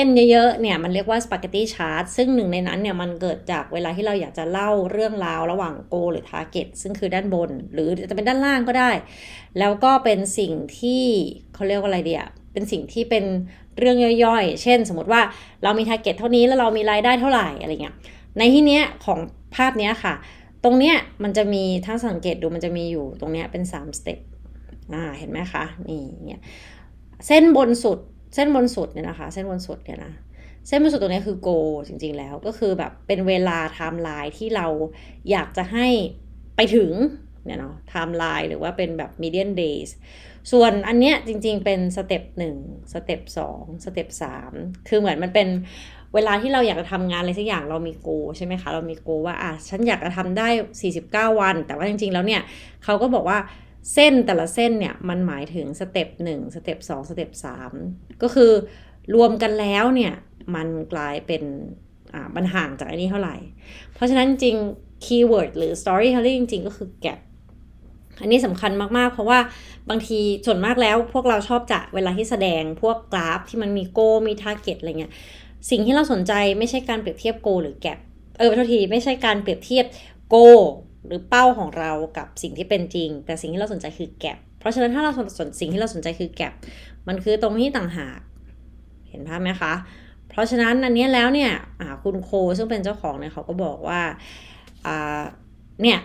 เส้นเยอะๆ เนี่ยมันเรียกว่าสปาเกตตี้ชาร์ตซึ่งหนึ่งในนั้นเนี่ยมันเกิดจากเวลาที่เราอยากจะเล่าเรื่องราวระหว่างโกหรือทาร์เก็ตซึ่งคือด้านบน หรือจะเป็นด้านล่างก็ได้ แล้วก็เป็นสิ่งที่เขาเรียกว่าอะไรเดียเป็นสิ่งที่เป็นเรื่องย่อยๆ เช่น สมมติว่าเรามีทาร์เก็ตเท่านี้แล้วเรามีรายได้เท่าไหร่อะไรเงี้ย ในที่เนี้ยของภาพเนี้ยค่ะ ตรงเนี้ยมันจะมีถ้าสังเกตดูมันจะมีอยู่ตรงเนี้ยเป็น3สเต็ปอ่าเห็นไหมคะนี่เนี่ยเส้นบนสุด เส้นบนสุดเนี่ยนะคะ เส้นบนสุดเนี่ยนะเส้นบนสุดตรงนี้คือ go จริง ๆ แล้วก็คือแบบเป็นเวลาไทม์ไลน์ที่เราอยากจะให้ไปถึงเนี่ยเนาะไทม์ไลน์หรือว่าเป็นแบบ median days ส่วนอันเนี้ยจริง ๆ เป็นสเต็ปหนึ่งสเต็ปสองสเต็ปสามคือเหมือนมันเป็นเวลาที่เราอยากจะทำงานอะไรสักอย่างเรามีโกใช่ไหมคะ เรามีโกว่าอะฉันอยากจะทำได้ 49 วัน แต่ว่าจริง ๆ แล้วเนี่ยเขาก็บอกว่า เส้นแต่ละเส้นเนี่ยมันหมายถึงสเต็ปหนึ่งสเต็ปสองสเต็ปสามก็คือรวมกันแล้วเนี่ยมันกลายเป็นอ่ามันห่างจากอันนี้เท่าไหร่ เพราะฉะนั้นจริงคีย์เวิร์ดหรือ storytelling จริง ๆ ก็คือ gap อันนี้สำคัญมากๆ เพราะว่าบางทีส่วนมากแล้วพวกเราชอบจะเวลาที่แสดงพวกกราฟที่มันมีโกมีทาร์เก็ตอะไรเงี้ยสิ่งที่เราสนใจไม่ใช่การเปรียบเทียบโกหรือแกลเออโทษทีไม่ใช่การเปรียบเทียบโก หรือเป้าของเรากับสิ่งที่เป็นจริง แต่สิ่งที่เราสนใจคือแกลเพราะฉะนั้นถ้าเราสนสิ่งที่เราสนใจคือแกลมันคือตรงนี้ต่างหากเห็นภาพไหมคะ เพราะฉะนั้นอันนี้แล้วเนี่ยคุณโคซึ่งเป็นเจ้าของเนี่ยเขาก็บอกว่าเนี่ย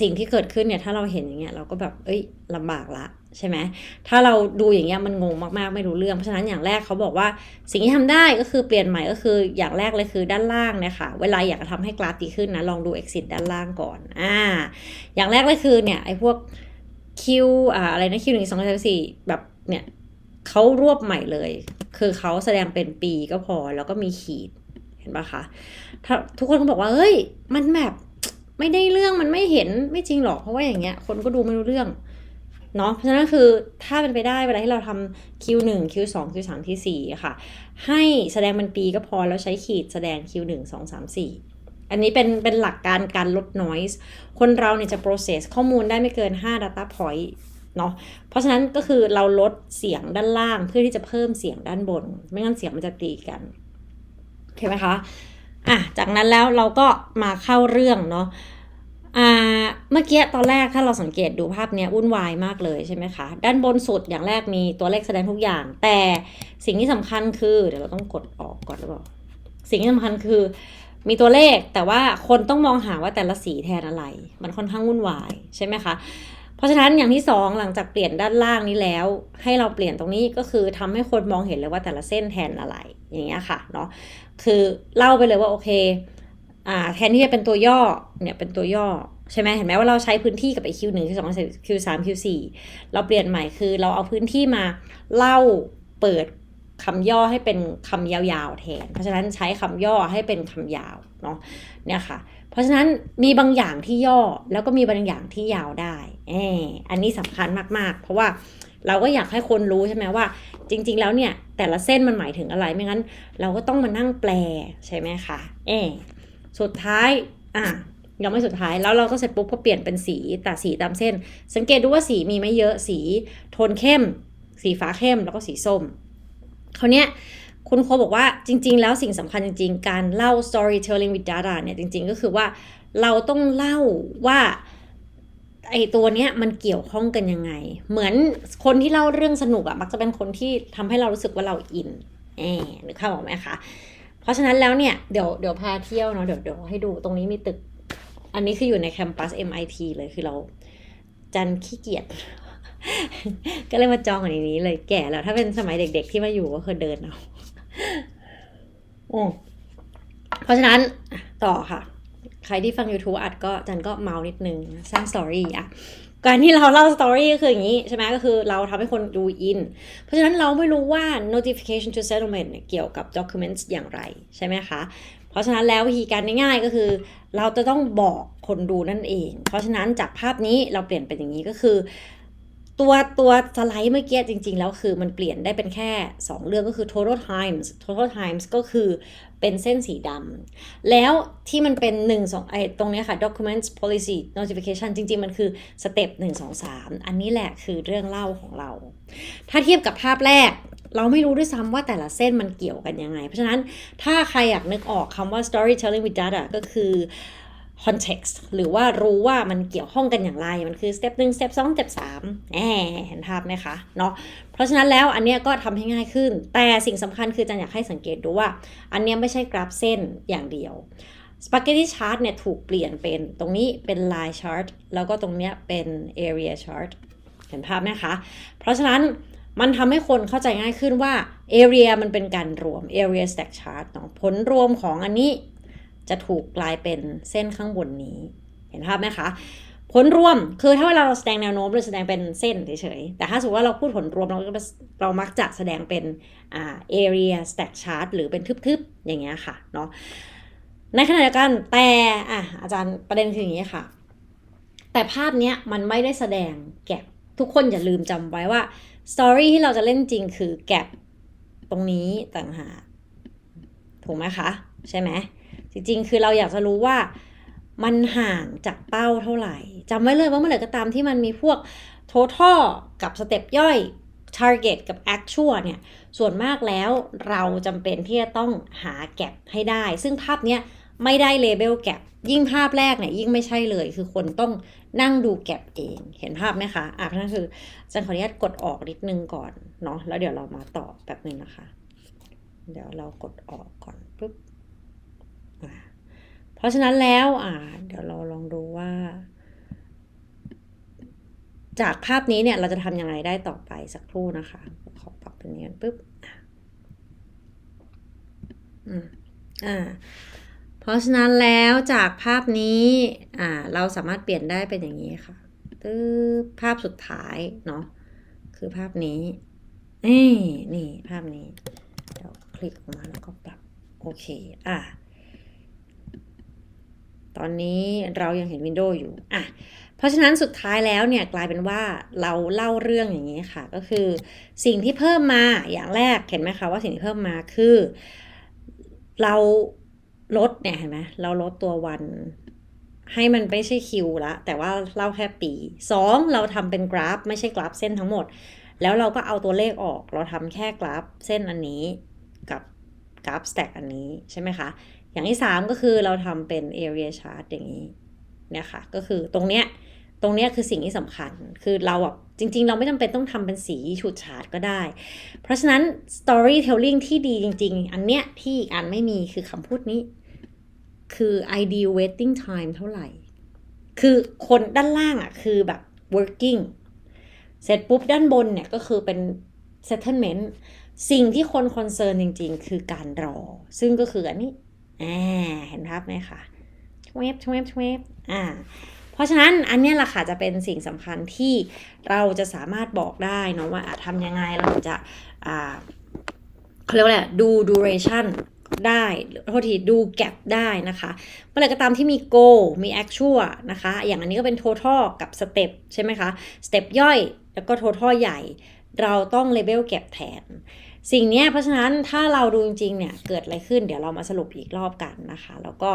สิ่งที่เกิดขึ้นเนี่ยถ้าเราเห็นอย่างเงี้ยเราก็แบบเอ้ยลำบากละ ใช่ไหมถ้าเราดูอย่างเงี้ยมันงงมากๆไม่รู้เรื่องเพราะฉะนั้นอย่างแรกเขาบอกว่าสิ่งที่ทำได้ก็คือเปลี่ยนใหม่ก็คืออย่างแรกเลยคือด้านล่างเนี่ยค่ะ เวลาอยากจะทำให้กราฟดีขึ้นนะลองดู exit ด้านล่างก่อนอ่าอย่างแรกเลยคือเนี่ยไอ้พวกคิวอ่าอะไรนะคิวหนึ่งสองสามสี่แบบเนี่ยเขารวบใหม่เลย คือเขาแสดงเป็นปีก็พอแล้วก็มีขีดเห็นปะคะทุกคนก็บอกว่าเฮ้ย มันแบบไม่ได้เรื่องมันไม่เห็นไม่จริงหรอกเพราะว่าอย่างเงี้ยคนก็ดูไม่รู้เรื่อง เนาะเพราะฉะนั้นคือถ้าเป็นไปได้เวลาที่เราทำ Q1 Q2 Q3 Q4 ค่ะ ให้แสดงเป็นปีก็พอแล้วใช้ขีดแสดง Q1 2 3 4 อันนี้เป็นเป็นหลักการการลด noise คนเราเนี่ยจะ process ข้อมูลได้ไม่เกิน 5 data point เนาะเพราะฉะนั้นก็คือเราลดเสียงด้านล่างเพื่อที่จะเพิ่มเสียงด้านบน ไม่งั้นเสียงมันจะตีกันโอเคไหมคะอะจากนั้นแล้วเราก็มาเข้าเรื่องเนาะ เมื่อกี้ตอนแรกถ้าเราสังเกตดูภาพเนี้ยวุ่นวายมากเลยใช่ไหมคะ ด้านบนสุดอย่างแรกมีตัวเลขแสดงทุกอย่าง แต่สิ่งที่สำคัญคือเดี๋ยวเราต้องกดออกก่อนหรือเปล่าสิ่งที่สำคัญคือมีตัวเลขแต่ว่าคนต้องมองหาว่าแต่ละสีแทนอะไร มันค่อนข้างวุ่นวายใช่ไหมคะเพราะฉะนั้นอย่างที่สองหลังจากเปลี่ยนด้านล่างนี้แล้ว ให้เราเปลี่ยนตรงนี้ก็คือทำให้คนมองเห็นเลยว่าแต่ละเส้นแทนอะไรอย่างเงี้ยค่ะเนาะคือเล่าไปเลยว่าโอเคอ่าแทนที่จะเป็นตัวย่อเนี่ยเป็นตัวย่อ ใช่ไหมเห็นไหมว่าเราใช้พื้นที่กับไอคิวหนึ่งคิวสองคิวสามคิวสี่เราเปลี่ยนใหม่คือเราเอาพื้นที่มาเล่าเปิดคำย่อให้เป็นคำยาวๆแทน เพราะฉะนั้นใช้คำย่อให้เป็นคำยาวเนาะเนี่ยค่ะ เพราะฉะนั้นมีบางอย่างที่ย่อแล้วก็มีบางอย่างที่ยาวได้เอออันนี้สำคัญมากๆ เพราะว่าเราก็อยากให้คนรู้ใช่ไหมว่า จริง ๆ แล้วเนี่ย แต่ละเส้นมันหมายถึงอะไรไม่งั้น เราก็ต้องมานั่งแปลใช่ไหมคะเออสุดท้ายอะ ยังไม่สุดท้ายแล้วเราก็เสร็จปุ๊บก็เปลี่ยนเป็นสีแต่สีตามเส้น สังเกตดูว่าสีมีไม่เยอะสีโทนเข้ม สีฟ้าเข้มแล้วก็สีส้มคราวนี้ยคุณโคบอกว่าจริง ๆ แล้วสิ่งสำคัญจริง ๆ การเล่า storytelling with data เนี่ยจริง ๆ ก็คือว่าเราต้องเล่าว่าไอตัวเนี้ยมันเกี่ยวข้องกันยังไง เหมือนคนที่เล่าเรื่องสนุกอะมักจะเป็นคนที่ทำให้เรารู้สึกว่าเราอินแอบหรือเข้าบอกไหมคะ เพราะฉะนั้นแล้วเนี่ยเดี๋ยวเดี๋ยวพาเที่ยวเนาะเดี๋ยวเดี๋ยวให้ดูตรงนี้มีตึก อันนี้คืออยู่ในแคมปัส MIT เลยคือเราจันขี้เกียจก็เลยมาจองอันนี้เลยแก่แล้ว ถ้าเป็นสมัยเด็กๆที่มาอยู่ก็คือเดินเอาเพราะฉะนั้นต่อค่ะ ใครที่ฟัง YouTube อัดก็จันก็เมานิดนึงสร้างสตอรี่อะการที่เราเล่าสตอรี่ก็คืออย่างนี้ใช่ไหมก็คือเราทำให้คนดูอิน เพราะฉะนั้นเราไม่รู้ว่า notification to settlement เกี่ยวกับ documents อย่างไรใช่ไหมคะ เพราะฉะนั้นแล้ววิธีการง่ายๆก็คือ เราจะต้องบอกคนดูนั่นเอง เพราะฉะนั้นจากภาพนี้เราเปลี่ยนเป็นอย่างนี้ก็คือ ตัวตัวสไลด์เมื่อกี้จริง ๆ แล้วคือมันเปลี่ยนได้เป็นแค่ 2 เรื่องก็คือ total times total times ก็คือเป็นเส้นสีดำแล้วที่มันเป็น 1 2ไอตรงนี้ค่ะ documents policy notification จริง ๆ มันคือสเต็ป1 2 3 อันนี้แหละคือเรื่องเล่าของเรา ถ้าเทียบกับภาพแรก เราไม่รู้ด้วยซ้ำว่าแต่ละเส้นมันเกี่ยวกันยังไง เพราะฉะนั้นถ้าใครอยากนึกออกคำว่า storytelling with data ก็คือ context หรือว่ารู้ว่ามันเกี่ยวข้องกันอย่างไร มันคือ step 1 step 2 step 3แหมเห็นภาพไหมคะเนาะเพราะฉะนั้นแล้วอันเนี้ยก็ทำให้ง่ายขึ้น แต่สิ่งสำคัญคืออาจารย์อยากให้สังเกตดูว่า อันเนี้ยไม่ใช่กราฟเส้นอย่างเดียว Spaghetti chart เนี่ยถูกเปลี่ยนเป็นตรงนี้เป็น line chart แล้วก็ตรงเนี้ยเป็น area chart เห็นภาพไหมคะ เพราะฉะนั้น มันทำให้คนเข้าใจง่ายขึ้นว่า area มันเป็นการรวม area stack chart เนาะผลรวมของอันนี้จะถูกกลายเป็นเส้นข้างบนนี้ เห็นภาพไหมคะ ผลรวมคือถ้าเวลาเราแสดงแนวโน้มเราแสดงเป็นเส้นเฉยๆ แต่ถ้าสมมติว่าเราพูดผลรวมเราก็เรามักจะแสดงเป็นอ่า area stack chart หรือเป็นทึบๆ อย่างเงี้ยค่ะเนาะในขณะเดียวกันแต่อะอาจารย์ประเด็นคืออย่างนี้ค่ะ แต่ภาพเนี้ยมันไม่ได้แสดงแกลบทุกคนอย่าลืมจำไว้ว่า สตอรี่ที่เราจะเล่นจริงคือแกลบตรงนี้ต่างหากถูกไหมคะ ใช่ไหมจริงๆ คือเราอยากจะรู้ว่ามันห่างจากเป้าเท่าไหร่จำไว้เลยว่าเมื่อไหร่ก็ตามที่มันมีพวก total กับสเต็ปย่อย target กับ actual เนี่ย ส่วนมากแล้วเราจำเป็นที่จะต้องหาแกลบให้ได้ ซึ่งภาพเนี้ย ไม่ได้เลเบลแกลบยิ่งภาพแรกเนี่ยยิ่งไม่ใช่เลย คือคนต้องนั่งดูแกลบเองเห็นภาพไหมคะอะนั่นคือจารย์ขออนุญาตกดออกนิดนึงก่อนเนาะแล้วเดี๋ยวเรามาต่อแบบนึงนะคะ เดี๋ยวเรากดออกก่อนปุ๊บเพราะฉะนั้นแล้วอ่าเดี๋ยวเราลองดูว่า จากภาพนี้เนี่ยเราจะทำยังไงได้ต่อไปสักครู่นะคะ ขอปรับเป็นนี้กันปุ๊บอืมอ่า เพราะฉะนั้นแล้วจากภาพนี้อ่าเราสามารถเปลี่ยนได้เป็นอย่างนี้ค่ะภาพสุดท้ายเนาะคือภาพนี้นี่นี่ภาพนี้เดี๋ยวคลิกออกมาแล้วก็ปรับโอเคอะตอนนี้เรายังเห็นวินโดว์อยู่อะเพราะฉะนั้นสุดท้ายแล้วเนี่ยกลายเป็นว่าเราเล่าเรื่องอย่างนี้ค่ะ ก็คือสิ่งที่เพิ่มมาอย่างแรกเห็นไหมคะว่าสิ่งที่เพิ่มมาคือ เรา ลดเนี่ยเห็นไหมเราลดตัววัน ให้มันไม่ใช่คิวละแต่ว่าเล่าแค่ปีสองเราทำเป็นกราฟ ไม่ใช่กราฟเส้นทั้งหมด แล้วเราก็เอาตัวเลขออก เราทำแค่กราฟเส้นอันนี้กับกราฟสแต็กอันนี้ใช่ไหมคะ อย่างที่ 3 ก็คือเราทำเป็น area chart อย่างนี้เนี่ยค่ะ ก็คือตรงเนี้ยตรงเนี้ยคือสิ่งที่สำคัญ คือเราอะจริง ๆ เราไม่จำเป็นต้องทำเป็นสีฉูดฉาดก็ได้ เพราะฉะนั้น storytelling ที่ดีจริง ๆ อันเนี้ยที่อีกอันไม่มีคือคำพูดนี้ คือ ideal waiting time เท่าไหร่ คือคนด้านล่างอะคือแบบ working เสร็จปุ๊บด้านบนเนี่ยก็คือเป็น settlement สิ่งที่คนคอนเซิร์นจริง ๆ คือการรอ ซึ่งก็คืออันนี้อ่าเห็นภาพไหมคะชเวฟชเวฟชเวฟอ่า เพราะฉะนั้นอันนี้แหละค่ะจะเป็นสิ่งสำคัญที่เราจะสามารถบอกได้เนาะว่าทำยังไงเราจะอ่าเขาเรียกว่าอะไรดู duration ได้โทษทีดู gap ได้นะคะเมื่อไหร่ก็ตามที่มี go มี actual นะคะ อย่างอันนี้ก็เป็น total กับ step ใช่ไหมคะ step ย่อยแล้วก็ total ใหญ่ เราต้อง label gap แทน สิ่งนี้เพราะฉะนั้นถ้าเราดูจริงๆเนี่ยเกิดอะไรขึ้นเดี๋ยวเรามาสรุปอีกรอบกันนะคะ แล้วก็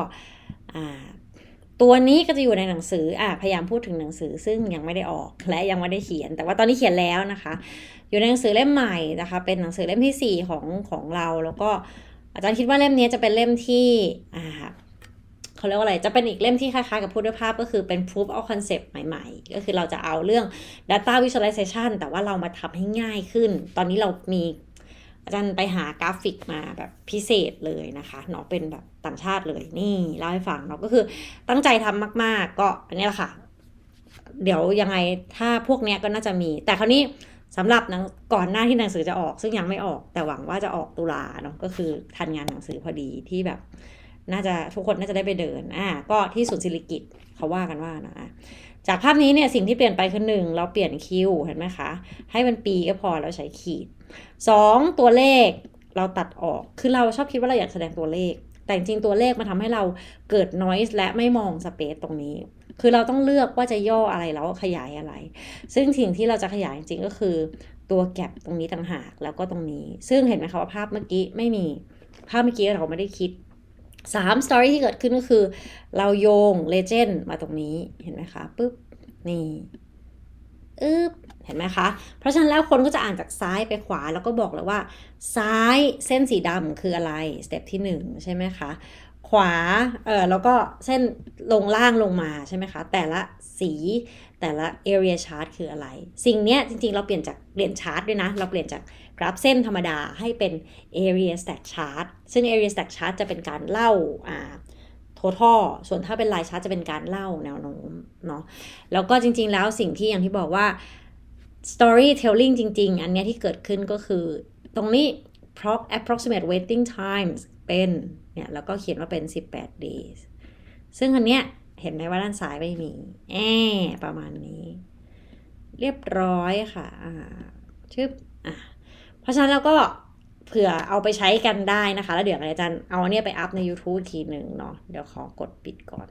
ตัวนี้ก็จะอยู่ในหนังสืออ่าพยายามพูดถึงหนังสือซึ่งยังไม่ได้ออกและยังไม่ได้เขียน แต่ว่าตอนนี้เขียนแล้วนะคะ อยู่ในหนังสือเล่มใหม่นะคะ เป็นหนังสือเล่มที่ 4 ของของเราแล้วก็ อาจารย์คิดว่าเล่มนี้จะเป็นเล่มที่อ่าเขาเรียกว่าอะไร จะเป็นอีกเล่มที่คล้ายๆกับพูดด้วยภาพก็คือเป็น proof of concept ใหม่ๆ ก็คือเราจะเอาเรื่อง data visualization แต่ว่าเรามาทำให้ง่ายขึ้น ตอนนี้เรามีอาจารย์ไปหากราฟิกมาแบบพิเศษเลยนะคะเนาะเป็นแบบต่างชาติเลยนี่เล่าให้ฟังเนาะก็คือตั้งใจทำมาก ๆ ก็อันนี้แหละค่ะ เดี๋ยวยังไงถ้าพวกเนี้ยก็น่าจะมี แต่คราวนี้ สำหรับหนังก่อนหน้าที่หนังสือจะออก ซึ่งยังไม่ออกแต่หวังว่าจะออกตุลาเนาะก็คือทันงานหนังสือพอดีที่แบบ น่าจะทุกคนน่าจะได้ไปเดินอ่าก็ที่ศูนย์ศิริกิตเขาว่ากันว่านะจากภาพนี้เนี่ยสิ่งที่เปลี่ยนไปคือหนึ่งเราเปลี่ยนคิวเห็นไหมคะให้เป็นปีก็พอแล้วใช้ขีดสองตัวเลขเราตัดออกคือเราชอบคิดว่าเราอยากแสดงตัวเลข แต่จริงตัวเลขมันทำให้เราเกิด noise และไม่มองสเปซตรงนี้ คือเราต้องเลือกว่าจะย่ออะไรแล้วขยายอะไร ซึ่งสิ่งที่เราจะขยายจริงๆก็คือ ตัวแก็บตรงนี้ต่างหากแล้วก็ตรงนี้ ซึ่งเห็นไหมคะว่าภาพเมื่อกี้ไม่มีภาพเมื่อกี้เราไม่ได้คิดสามสตอรี่ที่เกิดขึ้นก็คือ เราโยงเลเจนด์มาตรงนี้เห็นไหมคะปุ๊บนี่อึ๊บเห็นไหมคะ เพราะฉะนั้นแล้วคนก็จะอ่านจากซ้ายไปขวาแล้วก็บอกเลยว่า ซ้ายเส้นสีดำคืออะไรสเต็ปที่ 1 ใช่ไหมคะ ขวาเออแล้วก็เส้นลงล่างลงมาใช่ไหมคะ แต่ละสีแต่ละ area chart คืออะไร สิ่งเนี้ยจริงๆ เราเปลี่ยนจากเปลี่ยนชาร์ตด้วยนะ เราเปลี่ยนจากกราฟเส้นธรรมดาให้เป็น area stack chart ซึ่ง area stack chart จะเป็นการเล่าอ่า total ส่วนถ้าเป็นลายชาร์ตจะเป็นการเล่าแนวโน้มเนาะแล้วก็จริงๆแล้วสิ่งที่อย่างที่บอกว่า storytelling จริง ๆ อันเนี้ยที่เกิดขึ้นก็คือตรงนี้ approximate waiting times เป็นเนี่ยแล้วก็เขียนว่าเป็น 18 days ซึ่งอันเนี้ยเห็นไหมว่าด้านซ้ายไม่มีแอบประมาณนี้ เรียบร้อยค่ะอ่าชึบอะเพราะฉะนั้นเราก็เผื่อเอาไปใช้กันได้นะคะ แล้วเดี๋ยวอาจารย์เอาเนี้ยไปอัพใน YouTube อีกทีหนึ่งเนาะเดี๋ยวขอกดปิดก่อน